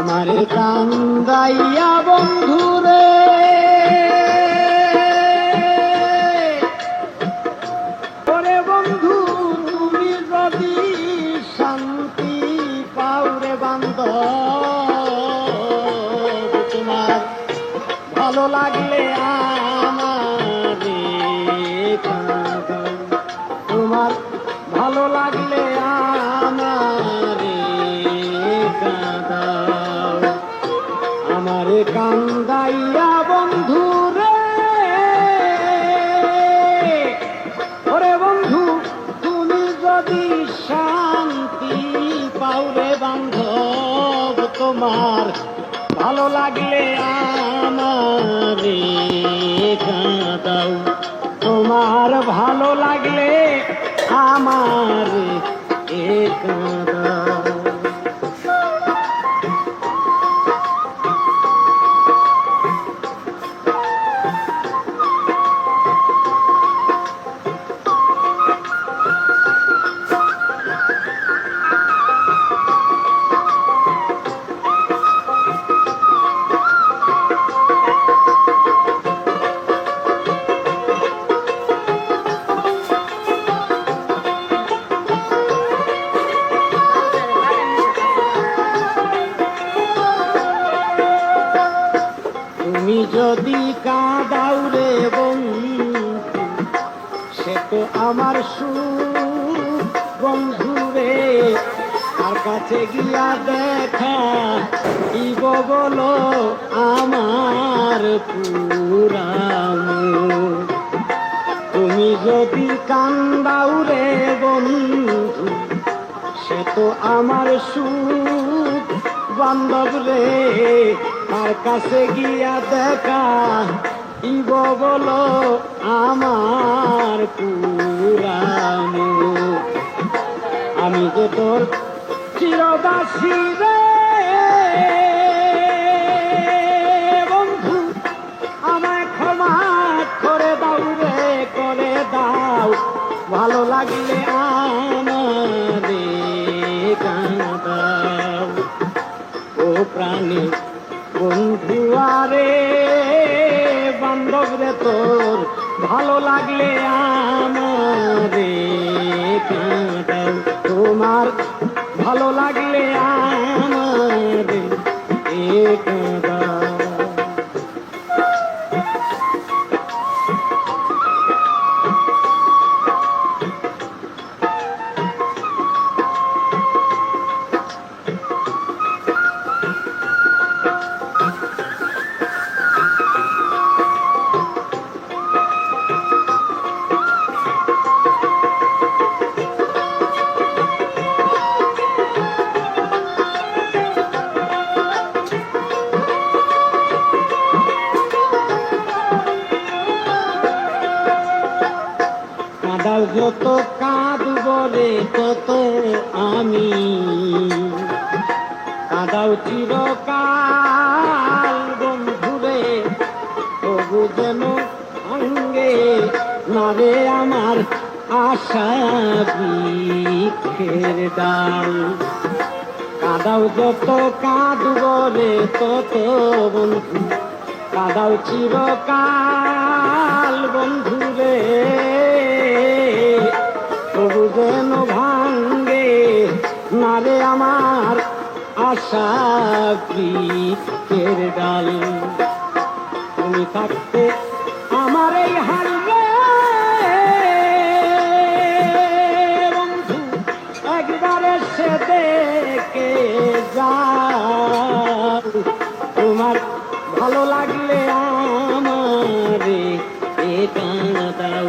আমারে কান্দাইয়া বন্ধুরে ওরে বন্ধু, তুমি যদি শান্তি পাউরে বান্ধ তোমার ভালো লাগলে আমারে। তোমার ভালো লাগলে আমারে কান্দাইয়া বন্ধু রে। ওরে বন্ধু, তুমি যদি শান্তি পাউরে বান্ধব তোমার, ভালো লাগলে আমারে কাঁদাও। তোমার ভালো লাগলে আমারে এ কাঁদাও। তুমি যদি কাঁদাও রে বন্ধু, সে তো আমার বন্ধু রে, তার কাছে গিয়া দেখা ইব বলো আমার পুরানো তুমি যদি কান্দাও রে বন্ধু, সে তো আমার সুখ। বান্ধব রে তার কাছে গিয়া দেখা, ইব বলো আমার পুরানো। আমি যে তোর চিরদাসী রে, বন্ধু, আমায় ক্ষমা করে দাও রে, করে দাও। ভালো লাগলে আমারে কাঁদাও ও প্রাণী আরে বান্ধব রে তোর ভালো লাগলে আমারে তোমার ভালো লাগলে আমারে যত কাঁদব রে তত আমি। কাঁদাও চিরকাল বন্ধুরে, তবু যেন সঙ্গে না রে আমার আশা ডাল। কাদাও যত কাঁদব রে তত বন্ধু, কাদাও চিরকাল বন্ধু রে তবু যেন ভাঙ্গে না রে আমার আশা বৃক্ষের ডাল? তুমি থাকতে আমার এই বন্ধু, একবার এসে দেখে যাও। তোমার ভালো লাগলে আমারে এ কানা দাও।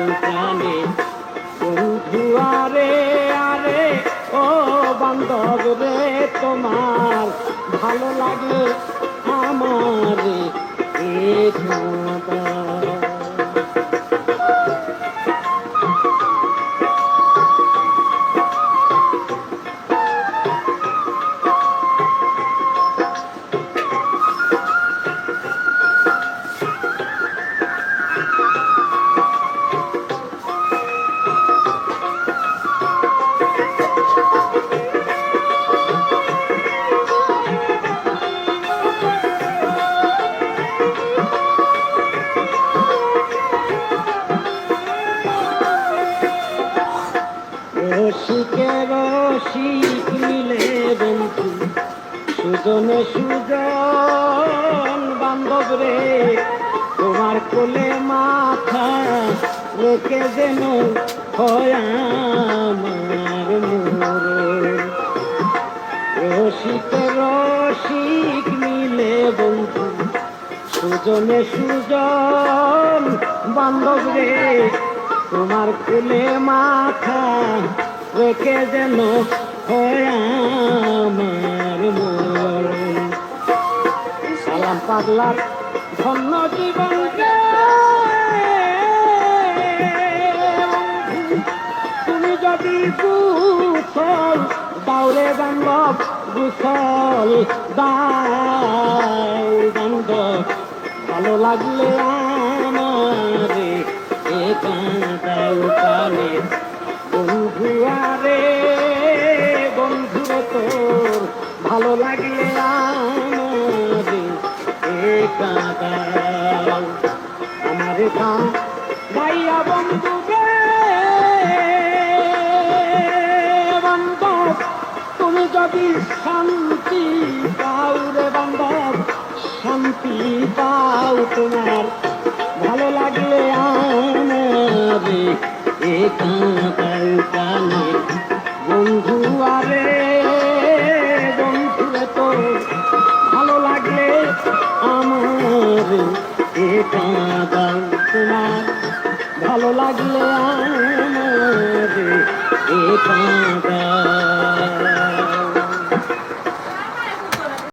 তোমার ভালো লাগে আমার এ কানা দাও বন্ধু সুজনে সুজন বান্ধব রে তোমার কোলে মাথা রেখে যেন আমার মরণ রসিক রসিক মিলে বন্ধু সুজনে সুজন, বান্ধব রে, তোমার কুলে মাথা রেখে যেন আমার সালাম পাগলার ধন্য জীবন তুমি যদি কুশল দাউরে বান্ধব, কুশল দাও বান্ধব। ভালো লাগলে আমারে এ কাঁদাও কানে ভালো লাগলে আমারে কান গাইয়া বন্ধু বান্ধব, তুমি যদি শান্তি পাও রে বান্ধব, শান্তি পাও তোমার। ভালো লাগলে আমারে এ কাঁদাও কানে আমার এটা গান তোমার। ভালো লাগলে আমার এটা কাঁদাও